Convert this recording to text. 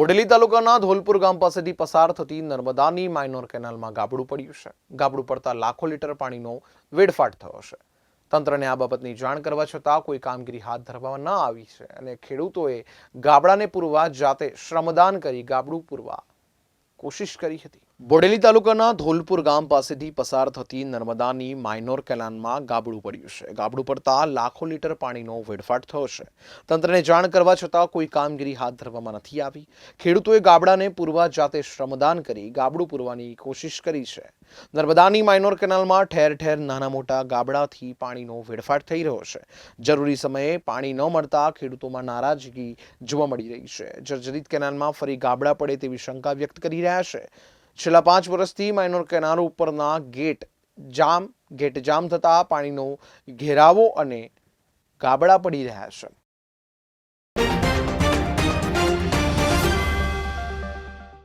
બોડેલી તાલુકાના ધોલપુર ગામ પાસેથી પસાર થતી નર્મદાની માઇનોર કેનાલમાં ગાબડું પડ્યું છે. ગાબડું પડતા લાખો લીટર પાણીનો વેડફાટ થયો છે. તંત્રને આ બાબતની જાણ કરવા છતાં કોઈ કામગીરી હાથ ધરવામાં ન આવી છે અને ખેડૂતોએ ગાબડાને પૂરવા જાતે શ્રમદાન કરી ગાબડું પૂરવા કોશિશ કરી હતી. બોડેલી તાલુકાના ધોલપુર ગામ પાસેથી પસાર થતી નર્મદાની માઇનોર કેનાલમાં ગાબડું પડ્યું છે. ગાબડું પડતા લાખો લીટર પાણીનો વેડફાટ થયો છે. તંત્રને જાણ કરવા છતાં કોઈ કામગીરી હાથ ધરવામાં નથી આવી. ખેડૂતોએ ગાબડાને પૂરવા જાતે શ્રમદાન કરી ગાબડું પૂરવાની કોશિશ કરી છે. નર્મદાની માઇનોર કેનાલમાં ઠેર ઠેર નાના મોટા ગાબડાથી પાણીનો વેડફાટ થઈ રહ્યો છે. જરૂરી સમયે પાણી ન મળતા ખેડૂતોમાં નારાજગી જોવા મળી રહી છે. જર્જરિત કેનાલમાં ફરી ગાબડા પડે તેવી શંકા વ્યક્ત કરી રહ્યા છે. છેલ્લા પાંચ વર્ષથી માઇનોર કેનાલ ઉપરના ગેટ જામ ગેટ જામ થતા પાણીનો ઘેરાવો અને ગાબડા પડી રહ્યા છે.